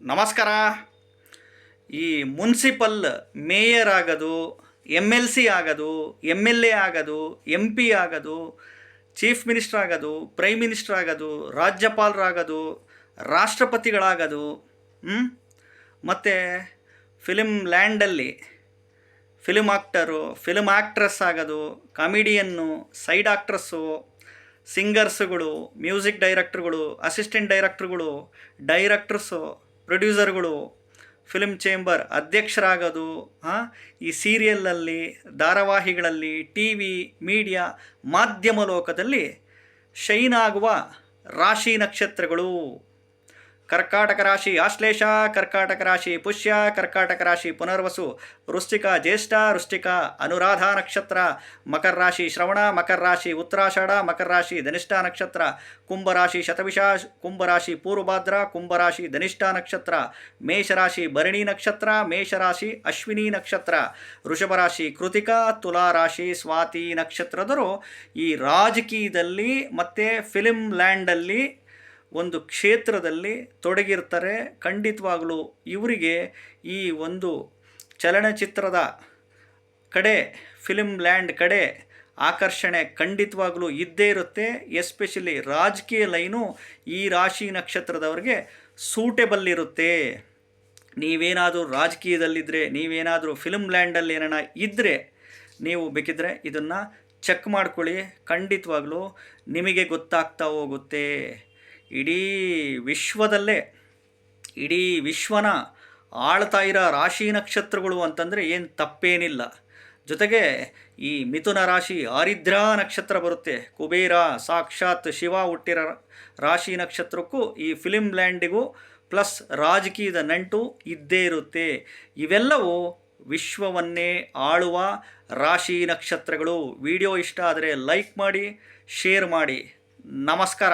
ನಮಸ್ಕಾರ. ಈ municipal mayor ಆಗೋದು ಎಂ ಎಲ್ ಸಿ ಆಗೋದು ಎಂ ಎಲ್ ಎ ಆಗೋದು ಎಂ ಪಿ ಆಗೋದು, ಚೀಫ್ ಮಿನಿಸ್ಟರ್ ಆಗೋದು, ಪ್ರೈಮ್ ಮಿನಿಸ್ಟರ್ ಆಗೋದು, ರಾಜ್ಯಪಾಲರಾಗೋದು, ರಾಷ್ಟ್ರಪತಿಗಳಾಗೋದು ಮತ್ತು ಫಿಲಿಮ್ ಲ್ಯಾಂಡಲ್ಲಿ ಫಿಲ್ಮ್ ಆಕ್ಟರು ಫಿಲ್ಮ್ ಆ್ಯಕ್ಟ್ರೆಸ್ ಆಗೋದು, ಕಾಮಿಡಿಯನ್ನು, ಸೈಡ್ ಆಕ್ಟ್ರಸ್ಸು, ಸಿಂಗರ್ಸ್ಗಳು, ಮ್ಯೂಸಿಕ್ ಡೈರೆಕ್ಟ್ರುಗಳು, ಅಸಿಸ್ಟೆಂಟ್ ಡೈರೆಕ್ಟ್ರುಗಳು ಡೈರೆಕ್ಟರ್ಸು ಪ್ರೊಡ್ಯೂಸರ್ಗಳು, ಫಿಲ್ಮ್ ಚೇಂಬರ್ ಅಧ್ಯಕ್ಷರಾಗೋದು, ಹಾಂ? ಈ ಸೀರಿಯಲ್ನಲ್ಲಿ, ಧಾರಾವಾಹಿಗಳಲ್ಲಿ ಟಿ ವಿ ಮೀಡಿಯಾ ಮಾಧ್ಯಮ ಲೋಕದಲ್ಲಿ ಶೈನ್ ಆಗುವ ರಾಶಿ ನಕ್ಷತ್ರಗಳು. ಕರ್ಕಾಟಕ ರಾಶಿ ಆಶ್ಲೇಷ, ಕರ್ಕಾಟಕ ರಾಶಿ ಪುಷ್ಯ, ಕರ್ಕಾಟಕ ರಾಶಿ ಪುನರ್ವಸು, ವೃಶ್ಚಿಕ ಜ್ಯೇಷ್ಠ, ವೃಶ್ಚಿಕ ಅನುರಾಧ ನಕ್ಷತ್ರ, ಮಕರ ರಾಶಿ ಶ್ರವಣ, ಮಕರ ರಾಶಿ ಉತ್ತರಾಷಾಢ, ಮಕರ ರಾಶಿ ಧನಿಷ್ಠ ನಕ್ಷತ್ರ ಕುಂಭರಾಶಿ ಶತವಿಷ ಕುಂಭರಾಶಿ ಪೂರ್ವಭಾದ್ರ ಕುಂಭರಾಶಿ ಧನಿಷ್ಠ ನಕ್ಷತ್ರ ಮೇಷರಾಶಿ ಭರಣಿ ನಕ್ಷತ್ರ ಮೇಷರಾಶಿ ಅಶ್ವಿನಿ ನಕ್ಷತ್ರ ವೃಷಭರಾಶಿ ಕೃತಿಕಾ, ತುಲಾ ರಾಶಿ ಸ್ವಾತಿ ನಕ್ಷತ್ರದರು ಈ ರಾಜಕೀಯದಲ್ಲಿ ಮತ್ತು ಫಿಲಿಮ್ ಲ್ಯಾಂಡಲ್ಲಿ ಒಂದು ಕ್ಷೇತ್ರದಲ್ಲಿ ತೊಡಗಿರ್ತಾರೆ. ಖಂಡಿತವಾಗಲೂ ಇವರಿಗೆ ಈ ಒಂದು ಚಲನಚಿತ್ರದ ಕಡೆ ಫಿಲಿಮ್ ಲ್ಯಾಂಡ್ ಕಡೆ ಆಕರ್ಷಣೆ ಖಂಡಿತವಾಗಲೂ ಇದ್ದೇ ಇರುತ್ತೆ. ಎಸ್ಪೆಷಲಿ ರಾಜಕೀಯ ಲೈನು ಈ ರಾಶಿ ನಕ್ಷತ್ರದವ್ರಿಗೆ ಸೂಟೆಬಲ್ ಇರುತ್ತೆ. ನೀವೇನಾದರೂ ರಾಜಕೀಯದಲ್ಲಿದ್ದರೆ ನೀವೇನಾದರೂ ಫಿಲ್ಮ್ ಲ್ಯಾಂಡಲ್ಲಿ ಏನಾರ ಇದ್ದರೆ ನೀವು ಬೇಕಿದ್ರೆ ಇದನ್ನು ಚೆಕ್ ಮಾಡ್ಕೊಳ್ಳಿ. ಖಂಡಿತವಾಗ್ಲೂ ನಿಮಗೆ ಗೊತ್ತಾಗ್ತಾ ಹೋಗುತ್ತೆ. ಇಡೀ ವಿಶ್ವದಲ್ಲೇ, ಇಡೀ ವಿಶ್ವನ ಆಳ್ತಾ ಇರೋ ರಾಶಿ ನಕ್ಷತ್ರಗಳು ಅಂತಂದರೆ ಏನು ತಪ್ಪೇನಿಲ್ಲ. ಜೊತೆಗೆ ಈ ಮಿಥುನ ರಾಶಿ ಆರಿದ್ರಾ ನಕ್ಷತ್ರ ಬರುತ್ತೆ. ಕುಬೇರ, ಸಾಕ್ಷಾತ್ ಶಿವ ಹುಟ್ಟಿರೋ ರಾಶಿ ನಕ್ಷತ್ರಕ್ಕೂ ಈ ಫಿಲಿಮ್ ಲ್ಯಾಂಡಿಗೂ ಪ್ಲಸ್ ರಾಜಕೀಯದ ನಂಟು ಇದ್ದೇ ಇರುತ್ತೆ. ಇವೆಲ್ಲವೂ ವಿಶ್ವವನ್ನೇ ಆಳುವ ರಾಶಿ ನಕ್ಷತ್ರಗಳು. ವಿಡಿಯೋ ಇಷ್ಟ ಆದರೆ ಲೈಕ್ ಮಾಡಿ, ಶೇರ್ ಮಾಡಿ. ನಮಸ್ಕಾರ.